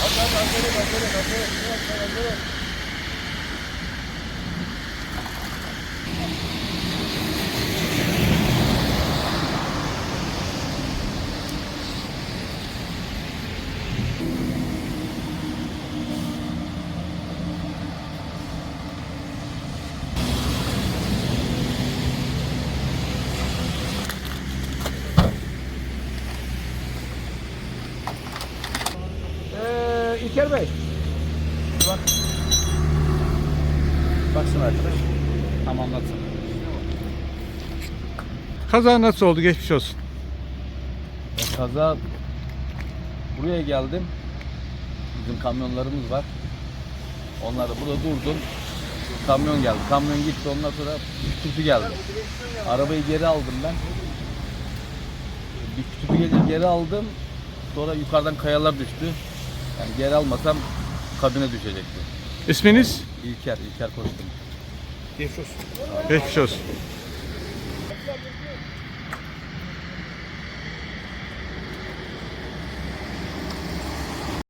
Hazır, hazır, hazır, hazır, hazır, hazır. İlker Bey. Bak. Baksın arkadaş. Tamamlatsın. Kaza nasıl oldu? Geçmiş olsun. Ya kaza buraya geldim. Bizim kamyonlarımız var. Onlar da burada durdum. Kamyon geldi. Kamyon gitti. Ondan sonra kütüpü geldi. Arabayı geri aldım ben. Bir kütüpü geri aldım. Sonra yukarıdan kayalar düştü. Yani geri almasam kabine düşecekti. İsminiz? İlker, İlker koştum. Geçmiş olsun.